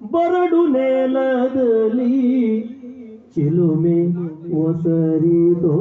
ಬರಡು ನೇಲದಲ್ಲಿ ಚಿಲುಮೆ ಒಸರಿತೋ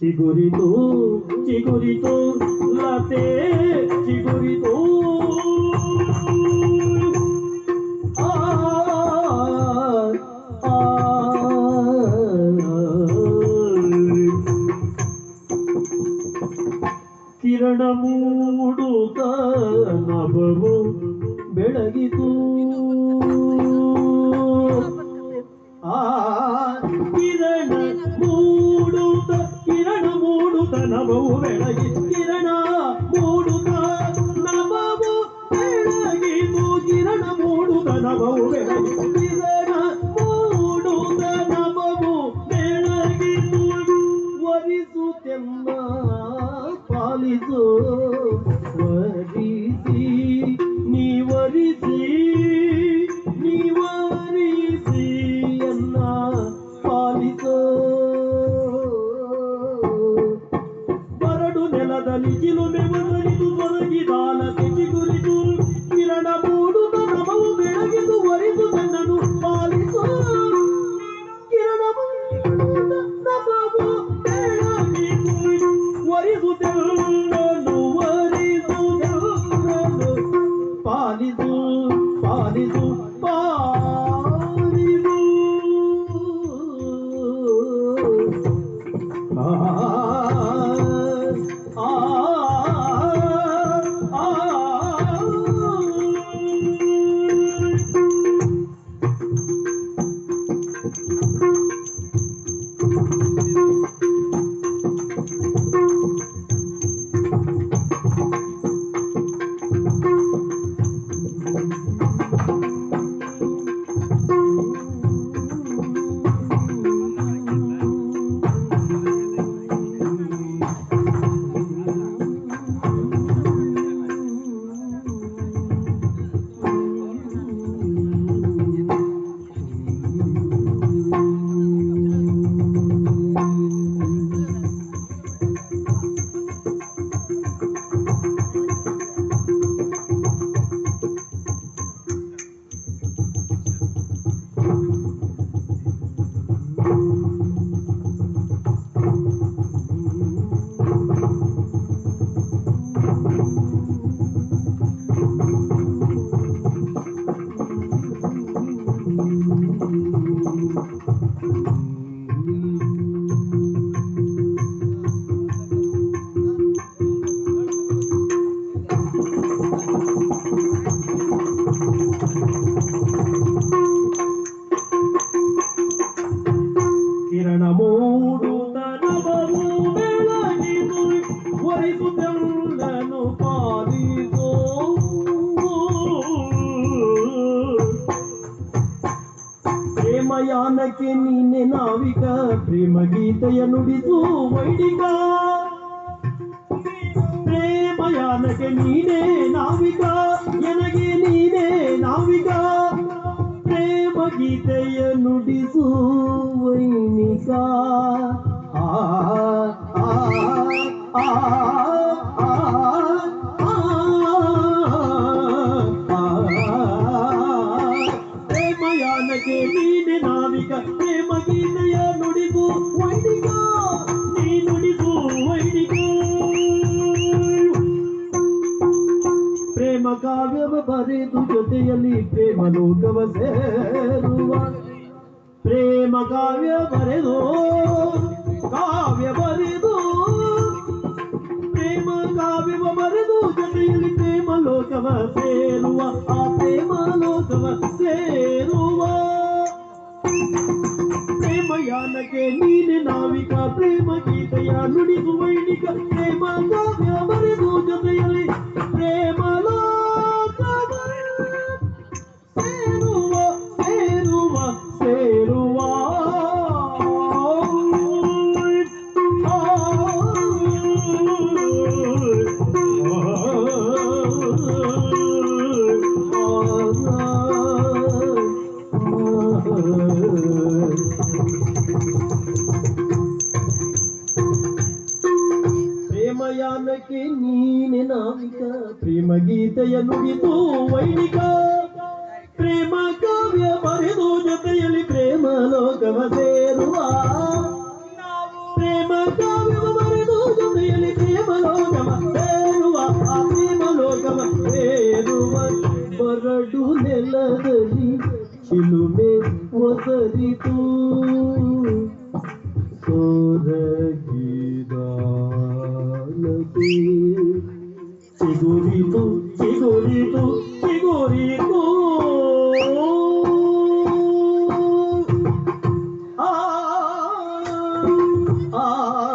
ಚಿಗುರಿತು ಚಿಗುರಿತು ಲತೆ ಚಿಗುರಿತು ಕಿರಣ ಮೂಡುತ್ತ ನಭವು ಬೆಳಗಿತು Nó vỗ. лети ಜ್ಞಾನಕ್ಕೆ ನೀನೆ ನಾವಿಕ ಪ್ರೇಮ ಗೀತೆಯ ನುಡಿಸು ವೈದಿಕ. ಪ್ರೇಮ ಯಾನಕ್ಕೆ ನೀನೇ ನಾವಿಕ ನನಗೆ ನೀನೇ ಶಿವ ಸೇರುವ ಪ್ರೇಮ ಕಾವ್ಯ ಬರೆದು ಕಾವ್ಯ ಬರೆದು ಪ್ರೇಮ ಕಾವ್ಯವ ಬರೆದು ಜೊತೆಯಲ್ಲಿ ಪ್ರೇಮ ಲೋಕವ ಸೇರುವ ಆ ಪ್ರೇಮ ಲೋಕವ ಸೇರುವ ಯಾನಕ್ಕೆ ನೀನೆ ನಾವಿಕ ಪ್ರೇಮ ಗೀತೆಯ ನುಡಿದು ವೈಣಿಕ ಪ್ರೇಮ ಕಾವ್ಯ ಬರೆದು ಜೊತೆಯಲ್ಲಿ ಗೀತೆಯ ನುಡಿದು ವೈಣಿಕ ಪ್ರೇಮ ಕಾವ್ಯ ಬರೆದು ಜೊತೆಯಲ್ಲಿ ಪ್ರೇಮ ಲೋಕವ ಸೇರುವ Ah.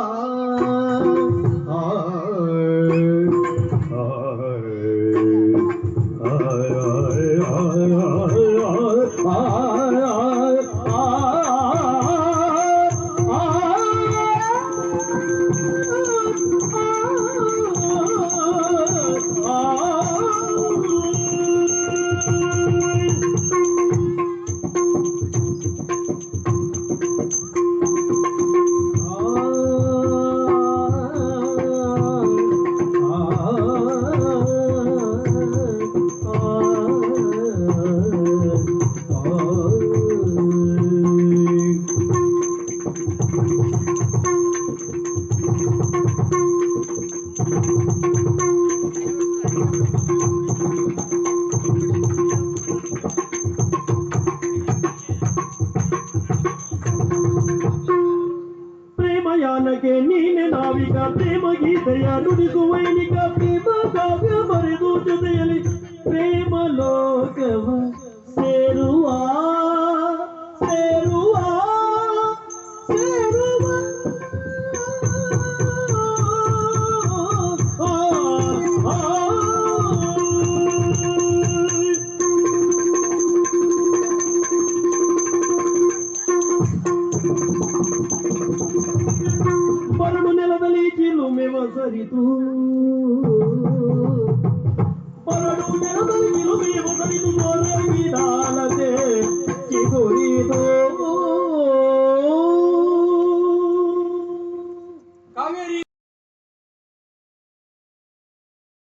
ಪ್ರೇಮ ಗೀತೆಯ ನುಡಿಸುವ ವೈಣಿಕ ಪ್ರೇಮ ಕಾವ್ಯ ಬರೆದು ಜೊತೆಯಲ್ಲಿ ಪ್ರೇಮ ಲೋಕವ ಸೇರುವ ಸೇರುವ Tahun dua ribu tujuh belas, tahun dua ribu.